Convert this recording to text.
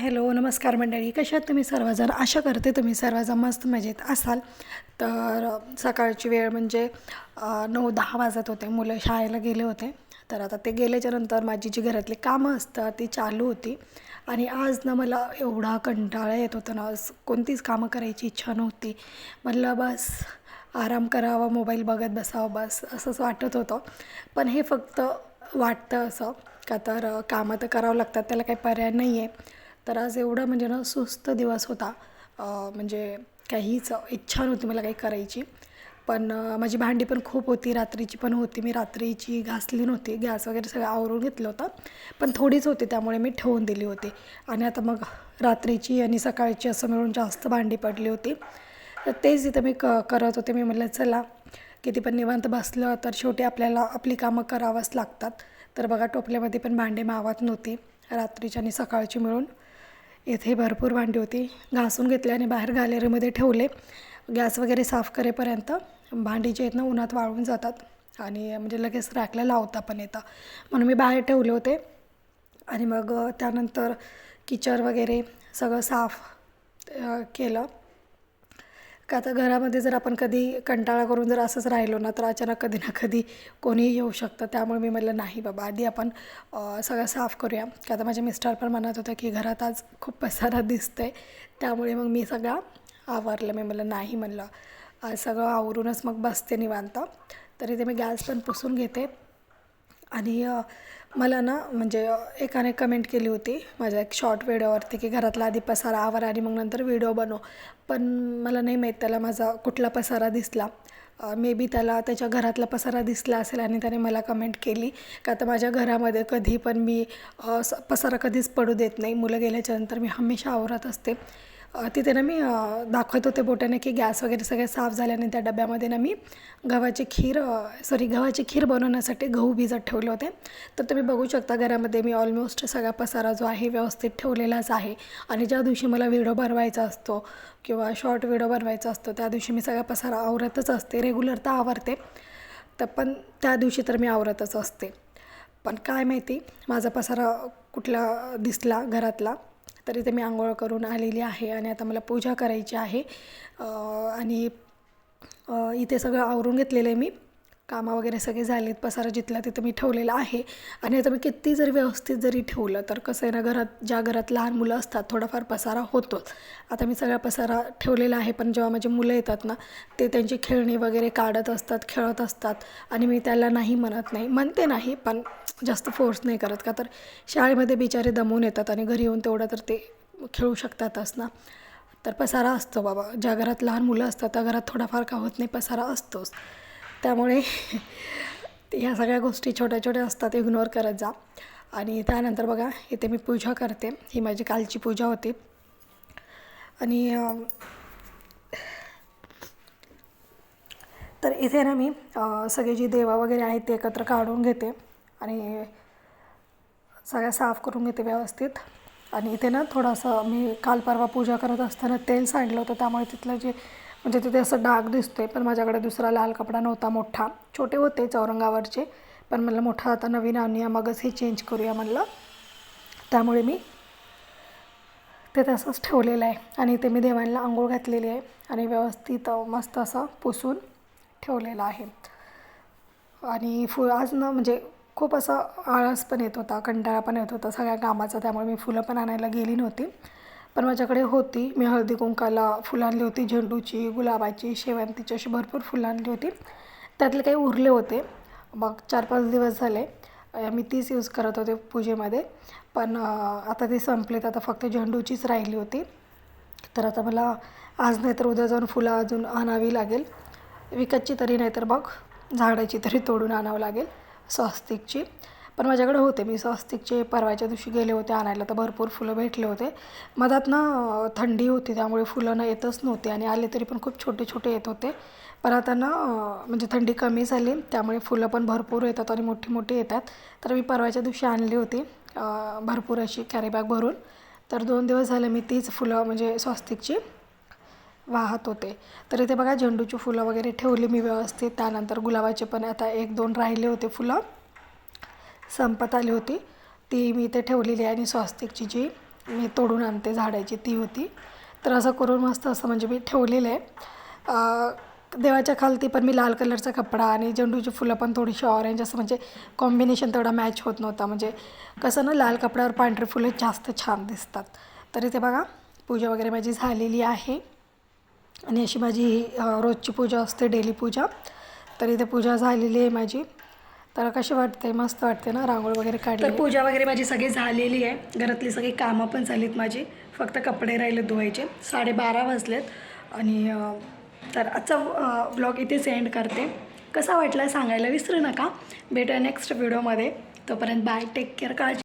Hello नमस्कार मंडळी. कशात तुम्ही सर्वजण? आशा करते तुम्ही सर्वजण मस्त मजेत असाल. तर सकाळची वेळ म्हणजे नऊ दहा वाजत होते. मुलं शाळेला गेले होते. तर आता ते गेल्याच्यानंतर माझी जी घरातली कामं असतात ती चालू होती. आणि आज ना मला एवढा कंटाळा येत होता ना आज कोणतीच कामं करायची इच्छा नव्हती. म्हटलं बस आराम करावा मोबाईल बघत बसावं बस असंच वाटत होतं. पण हे फक्त वाटतं असं का तर कामं तर करावं लागतात त्याला काही पर्याय नाही आहे तर आज एवढा म्हणजे ना सुस्त दिवस होता. म्हणजे काहीच इच्छा नव्हती मला काही करायची. पण माझी भांडी पण खूप होती रात्रीची पण होती. मी रात्रीची घासली नव्हती गॅस वगैरे सगळं आवरून घेतलं होतं. पण थोडीच होती त्यामुळे मी ठेवून दिली होती. आणि आता मग रात्रीची आणि सकाळची असं मिळून जास्त भांडी पडली होती. तर तेच इथं मी क करत होते. मी म्हटलं चला किती पण निवांत बसलं तर शेवटी आपल्याला आपली कामं करावंच लागतात. तर बघा टोपल्यामध्ये पण भांडे मावत नव्हती. रात्रीची आणि सकाळची मिळून इथे भरपूर भांडी होती. घासून घेतले आणि बाहेर गॅलरीमध्ये ठेवले. गॅस वगैरे साफ करेपर्यंत भांडी जे आहेत ना उन्हात वाळून जातात. आणि म्हणजे लगेच रॅकला लावता पण येतं. म्हणून मी बाहेर ठेवले होते. आणि मग त्यानंतर किचन वगैरे सगळं साफ केलं. का आता घरामध्ये जर आपण कधी कंटाळा करून जर असंच राहिलो ना तर अचानक कधी ना कधी कोणीही येऊ शकतं. त्यामुळे मी म्हटलं नाही बाबा आधी आपण सगळं साफ करूया. का आता माझे मिस्टर पण म्हणत होते की घरात आज खूप पसारा दिसतंय. त्यामुळे मग मी सगळा आवरलं. मी म्हणलं नाही म्हणलं. सगळं आवरूनच मग बसते निवांत. तरी ते मी गॅस पण पुसून घेते. आणि मला ना म्हणजे एकाने कमेंट केली होती माझ्या एक शॉर्ट व्हिडिओवरती की घरातला आधी पसारा आवर आणि मग नंतर व्हिडिओ बनव. पण मला नाही माहीत त्याला माझा कुठला पसारा दिसला. मे बी त्याला त्याच्या घरातला पसारा दिसला असेल आणि त्याने मला कमेंट केली. का तर माझ्या घरामध्ये कधी पण मी पसारा कधीच पडू देत नाही. मुलं गेल्याच्यानंतर मी हमेशा आवरत असते. तिथे ना मी दाखवत होते बोटाने की गॅस वगैरे सगळे साफ झाल्याने त्या डब्यामध्ये ना मी गव्हाची खीर सॉरी गव्हाची खीर बनवण्यासाठी गहू भिजत ठेवले होते. तर तुम्ही बघू शकता घरामध्ये मी ऑलमोस्ट सगळा पसारा जो आहे व्यवस्थित ठेवलेलाच आहे. आणि ज्या दिवशी मला व्हिडिओ बनवायचा असतो किंवा शॉर्ट व्हिडिओ बनवायचा असतो त्या दिवशी मी सगळा पसारा आवरतच असते. रेग्युलर तर आवरते तर पण त्या दिवशी तर मी आवरतच असते. पण काय माहिती माझा पसारा कुठला दिसला घरातला. तर इथे मी आंघोळ करून आलेली आहे आणि आता मला पूजा करायची आहे. आणि इथे सगळं आवरून घेतलेलं आहे मी. कामं वगैरे सगळे झालेत पसारा जिथला तिथं मी ठेवलेला आहे. आणि आता मी किती जरी व्यवस्थित जरी ठेवलं तर कसं आहे ना घरात ज्या घरात लहान मुलं असतात थोडाफार पसारा होतोच. आता मी सगळा पसारा ठेवलेला आहे पण जेव्हा माझी मुलं येतात ना ते त्यांची खेळणी वगैरे काढत असतात खेळत असतात. आणि मी त्याला नाही म्हणत नाही. म्हणते नाही पण जास्त फोर्स नाही करत का? तर शाळेमध्ये बिचारे दमून येतात आणि घरी येऊन तेवढं तर ते खेळू शकतातच ना. तर पसारा असतो बाबा. ज्या घरात लहान मुलं असतात त्या घरात थोडाफार का होत नाही पसारा असतोच. त्यामुळे ह्या सगळ्या गोष्टी छोट्या छोट्या असतात इग्नोर करत जा. आणि त्यानंतर बघा इथे मी पूजा करते. ही माझी कालची पूजा होती. आणि तर इथे ना मी सगळे सगळी जी देवा वगैरे आहेत ते एकत्र काढून घेते. आणि सगळ्या साफ करून घेते व्यवस्थित. आणि इथे ना थोडंसं मी काल परवा पूजा करत असताना तेल सांडलं होतं त्यामुळे तिथलं जे म्हणजे तिथे असं डाग दिसतोय पण माझ्याकडे दुसरा लाल कपडा नव्हता मोठा. छोटे होते चौरंगावरचे पण मला मोठा आता नवीन आणूया मगच हे चेंज करूया म्हणलं. त्यामुळे मी ते तसंच ठेवलेलं आहे. आणि ते मी देवांना आंघोळ घातलेली आहे आणि व्यवस्थित मस्त असं पुसून ठेवलेलं आहे. आणि फु आज ना म्हणजे खूप असा आळस पण येत होता कंटाळा पण येत होता सगळ्या कामाचा त्यामुळे मी फुलं पण आणायला गेली नव्हती. पण माझ्याकडे होती मी हळदी कुंकाला फुलं आणली होती झेंडूची गुलाबाची शेवंतीची अशी भरपूर फुलं आणली होती. त्यातले काही उरले होते. मग चार पाच दिवस झाले मी तीच यूज करत होते पूजेमध्ये. पण आता ती संपलीत आता फक्त झेंडूचीच राहिली होती. तर आता मला आज नाही तर उद्या जाऊन फुलं अजून आणावी लागेल. विकतची तरी नाही तर मग झाडाची तरी तोडून आणावं लागेल. स्वस्तिकची. पण माझ्याकडे होते. मी स्वस्तिकचे परवाच्या दिवशी गेले होते आणायला. तर भरपूर फुलं भेटले होते. मधात ना थंडी होती. त्यामुळे फुलं ना येतच नव्हते. आणि आले तरी पण खूप छोटे छोटे येत होते. पण आता ना म्हणजे थंडी कमी झाली. त्यामुळे फुलं पण भरपूर येतात आणि मोठी मोठी येतात. तर मी परवाच्या दिवशी आणली होती. भरपूर अशी कॅरीबॅग भरून. तर दोन दिवस झाले मी तीच फुलं म्हणजे स्वस्तिकची वाहत होते. तर इथे बघा झेंडूची फुलं वगैरे ठेवली मी व्यवस्थित. त्यानंतर गुलाबाचे पण आता एक दोन राहिले होते फुलं. संपत आली होती. ती मी इथे ठेवलेली आहे आणि स्वस्तिकची जी मी तोडून आणते झाडाची ती होती. तर असं करून मस्त असं म्हणजे मी ठेवलेलं आहे. देवाच्या खालती पण मी लाल कलरचा कपडा आणि झेंडूची फुलं पण थोडीशी ऑरेंज असं म्हणजे कॉम्बिनेशन तेवढा मॅच होत नव्हता. म्हणजे कसं ना लाल कपड्यावर पांढरी फुलं जास्त छान दिसतात. तर इथे बघा पूजा वगैरे माझी झालेली आहे. आणि अशी माझी ही, रोजची पूजा असते डेली पूजा. तर इथे पूजा झालेली आहे माझी. तर कशी वाटते मस्त वाटते ना? रांगोळ वगैरे काढली तर पूजा वगैरे माझी सगळी झालेली आहे. घरातली सगळी कामं पण झालीत माझी. फक्त कपडे राहिले धुवायचे. साडेबारा वाजलेत. आणि तर आजचा ब्लॉग इथे सेंड करते. कसा वाटला सांगायला विसरू नका. भेटूया नेक्स्ट व्हिडिओमध्ये तोपर्यंत बाय टेक केअर काळजी